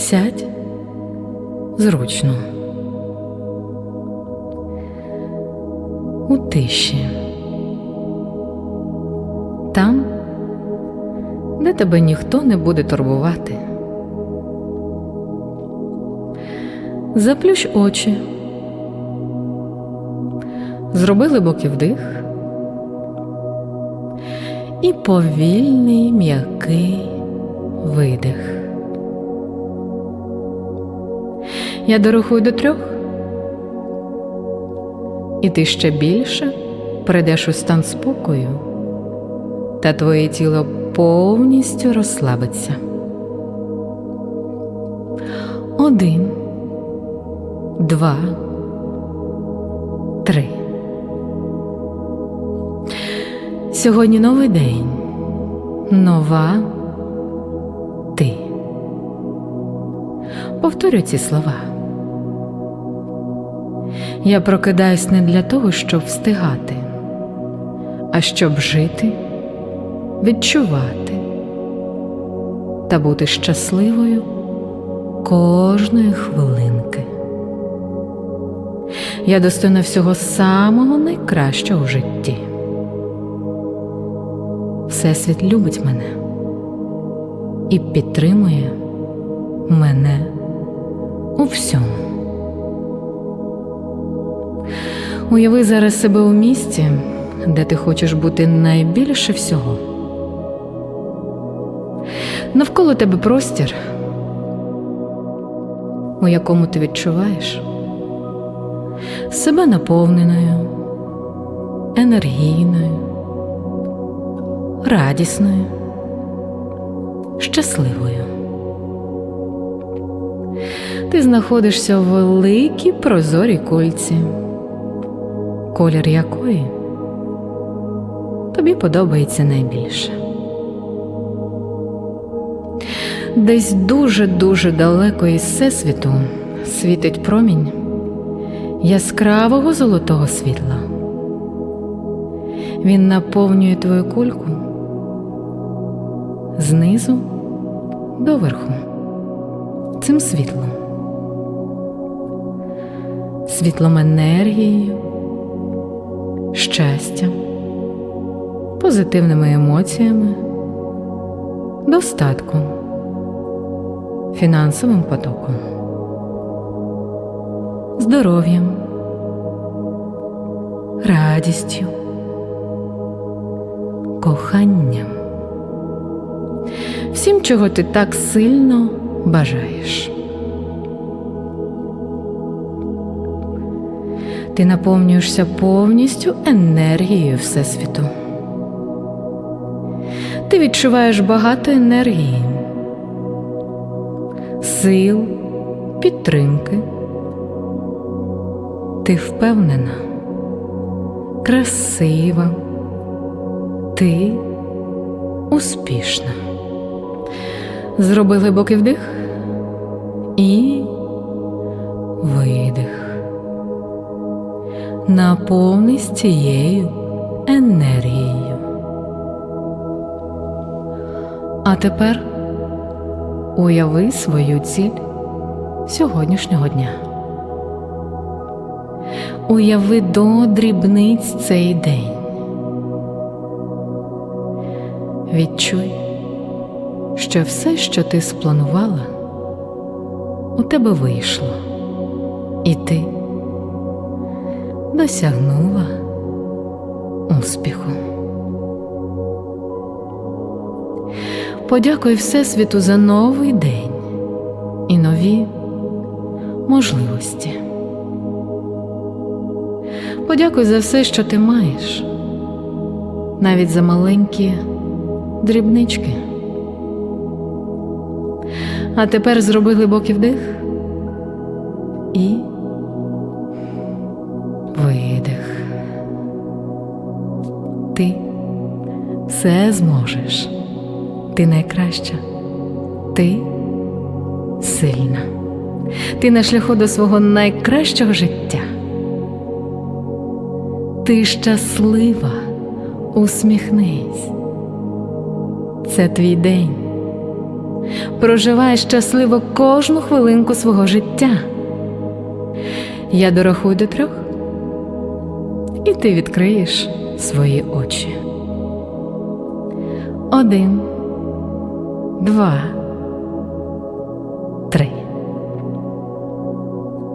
Сядь зручно. У тиші. Там, де тебе ніхто не буде турбувати. Заплющ очі. Зроби глибокий вдих і повільний м'який видих. Я дорахую до трьох, і ти ще більше прийдеш у стан спокою, та твоє тіло повністю розслабиться. Один, два, три. Сьогодні новий день, нова ти. Повторюй ці слова. Я прокидаюсь не для того, щоб встигати, а щоб жити, відчувати та бути щасливою кожної хвилинки. Я достойна всього самого найкращого в житті. Всесвіт любить мене і підтримує мене у всьому. Уяви зараз себе у місті, де ти хочеш бути найбільше всього. Навколо тебе простір, у якому ти відчуваєш себе наповненою, енергійною, радісною, щасливою. Ти знаходишся у великій прозорій кульці, колір якої тобі подобається найбільше. Десь дуже-дуже далеко із всесвіту світить промінь яскравого золотого світла. Він наповнює твою кульку знизу до верху цим світлом, світлом енергією, щастям, позитивними емоціями, достатком, фінансовим потоком, здоров'ям, радістю, коханням, всім, чого ти так сильно бажаєш. Ти наповнюєшся повністю енергією Всесвіту. Ти відчуваєш багато енергії, сил, підтримки. Ти впевнена, красива, ти успішна. Зроби глибокий вдих і видих. Наповнись цією енергією. А тепер уяви свою ціль сьогоднішнього дня. Уяви до дрібниць цей день. Відчуй, що все, що ти спланувала, у тебе вийшло, і ти досягнула успіху. Подякуй Всесвіту за новий день і нові можливості. Подякуй за все, що ти маєш, навіть за маленькі дрібнички. А тепер зроби глибокий вдих і все зможеш. Ти найкраща, ти сильна. Ти на шляху до свого найкращого життя. Ти щаслива, усміхнись. Це твій день. Проживай щасливо кожну хвилинку свого життя. Я дорахую до трьох, і ти відкриєш свої очі. Один, два, три.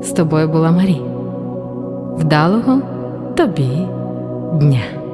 З тобою була Марі. Вдалого тобі дня.